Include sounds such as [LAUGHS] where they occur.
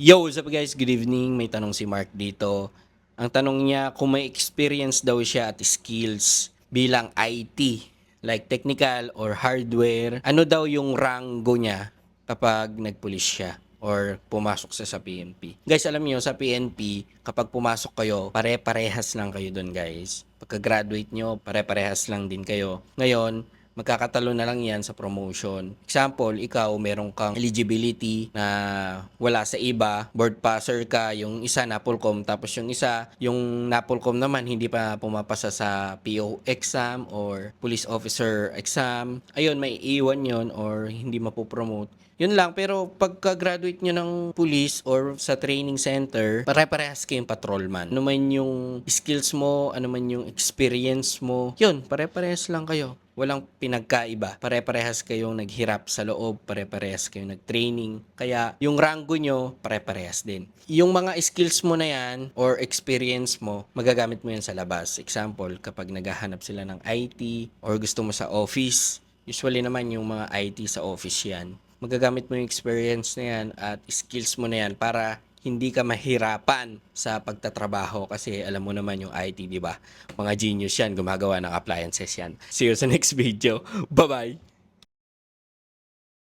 Yo, what's up guys? Good evening. May tanong si Mark dito. Ang tanong niya kung may experience daw siya at skills bilang IT, like technical or hardware, ano daw yung rango niya kapag nagpulis siya or pumasok siya sa PNP. Guys, alam niyo sa PNP, kapag pumasok kayo, pare-parehas lang kayo doon, guys. Pagka-graduate nyo, pare-parehas lang din kayo. Ngayon, magkakatalo na lang yan sa promotion. Example, ikaw meron kang eligibility na wala sa iba, board passer ka, yung isa napolcom, tapos yung isa, yung napolcom naman hindi pa pumapasa sa PO exam or police officer exam. Ayun, may iwan yon or hindi mapopromote. Yun lang, pero pagka-graduate nyo ng police or sa training center, pare-parehas kayong patrolman. Ano man yung skills mo, ano man yung experience mo, yun, pare-parehas lang kayo. Walang pinagkaiba. Pare-parehas kayong naghirap sa loob, pare-parehas kayong nag-training. Kaya yung rango nyo, pare-parehas din. Yung mga skills mo na yan or experience mo, magagamit mo yan sa labas. Example, kapag naghahanap sila ng IT or gusto mo sa office, usually naman yung mga IT sa office yan magagamit mo yung experience na yan at skills mo na yan para hindi ka mahirapan sa pagtatrabaho kasi alam mo naman yung IT, di ba? Mga genius yan, gumagawa ng appliances yan. See you sa [LAUGHS] next video. Bye-bye!